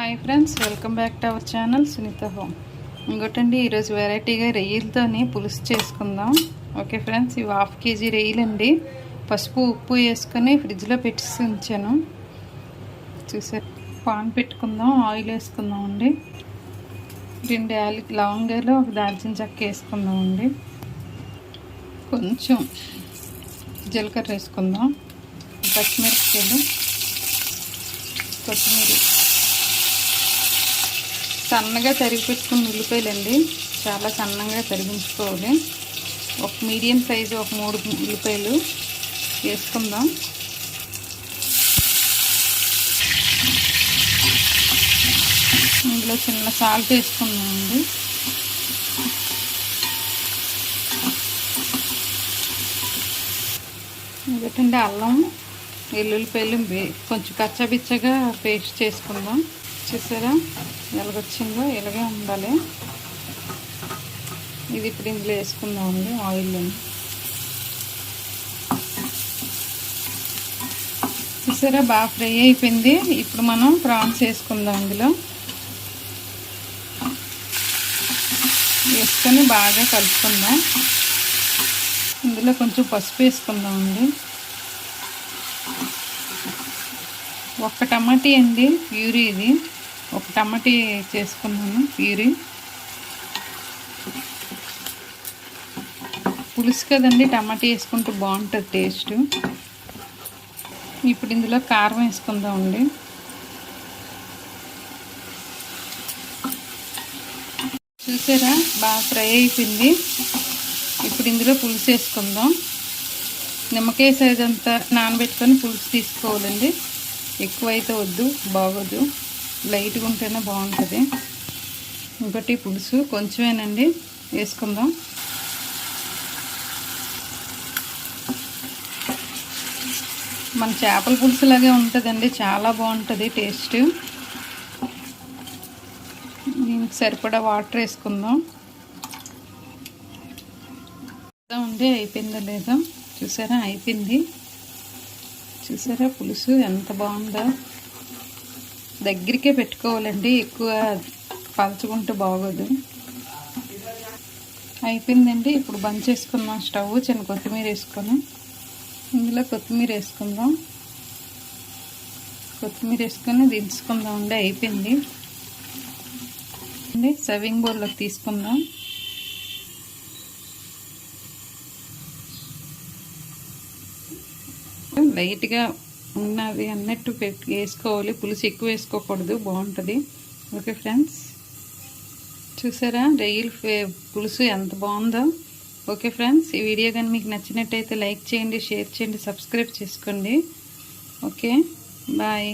Hi friends welcome back to our channel Sunitha home ఇంకోటండి ఈరోజు వెరైటీగా రొయ్యలతోని పులుసు చేసుకుందాం. ఓకే ఫ్రెండ్స్ ఇవి హాఫ్ కేజీ రొయ్యలండి. పసుపు ఉప్పు వేసుకొని ఫ్రిడ్జ్లో పెట్టి ఉంచాను. చూసారు పాన్ పెట్టుకుందాం ఆయిల్ వేసుకుందాం అండి. రెండు యాలి లవంగాలు ఒక దాల్చిన చెక్క వేసుకుందాం అండి. కొంచెం జీలకర్ర వేసుకుందాం పచ్చిమిరపకాయలు కొత్తిమీర. సన్నగా తరిగి పెట్టుకున్న ఉల్లిపాయలండి. చాలా సన్నగా తరిగించుకోవాలి. ఒక మీడియం సైజు ఒక మూడు ఉల్లిపాయలు వేసుకుందాం. ఇందులో చిన్న సాల్ట్ వేసుకుందామండి. ఎందుకంటే అల్లం వెల్లుల్లిపాయలు కొంచెం కచ్చబిచ్చగా పేస్ట్ చేసుకుందాం. చూసారా ఎలాగొచ్చిందో ఇలాగే ఉండాలి. ఇది ఇప్పుడు ఇందులో వేసుకుందామండి ఆయిల్ చూసారా? బాగా ఫ్రై అయిపోయింది. ఇప్పుడు మనం ప్రాన్స్ వేసుకుందాం ఇందులో. వేసుకొని బాగా కలుపుకుందాం. ఇందులో కొంచెం పసుపు వేసుకుందామండి. ఒక్క టమాటీ అండి ప్యూరీ ఇది. ఒక టమాటీ చేసుకున్నాను ప్యూరీ పులుసు కదండి టమాటా వేసుకుంటే బాగుంటుంది టేస్ట్. ఇప్పుడు ఇందులో కారం వేసుకుందామండి. చూసారా? బాగా ఫ్రై అయిపోయింది. ఇప్పుడు ఇందులో పులుసు వేసుకుందాం. నిమ్మకాయ సైజ్ అంతా నానబెట్టుకొని పులుసు తీసుకోవాలండి. ఎక్కువైతే వద్దు బాగోదు. లైట్గా ఉంటేనే బాగుంటుంది. ఇంకోటి పులుసు. కొంచెమేనండి. వేసుకుందాం. మన చేపల పులుసు లాగే ఉంటుందండి. చాలా బాగుంటుంది టేస్ట్. దీనికి సరిపడా వాటర్ వేసుకుందాం. ఉండి అయిపోయిందో లేదో? చూసారా? అయిపోయింది. చూసారా? పులుసు ఎంత బాగుందో. దగ్గరికే పెట్టుకోవాలండి ఎక్కువ పలచుకుంటే బాగోదు. అయిపోయిందండి ఇప్పుడు బంద్ చేసుకుందాం స్టవ్ చిన్న కొత్తిమీర వేసుకొని ఇందులో కొత్తిమీర వేసుకుందాం. కొత్తిమీర వేసుకొని దించుకుందాం అండి అయిపోయింది. అండి సర్వింగ్ బౌల్లోకి తీసుకుందాం. లైట్గా ఉన్నది అన్నట్టు వేసుకోవాలి. పులుసు ఎక్కువ వేసుకోకూడదు. బాగుంటుంది. Okay friends? చూసారా? రొయ్యలు పులుసు ఎంత బాగుందో. Okay friends? ఈ వీడియో కానీ మీకు నచ్చినట్టయితే లైక్ చేయండి షేర్ చేయండి సబ్స్క్రైబ్ చేసుకోండి. ఓకే? బాయ్.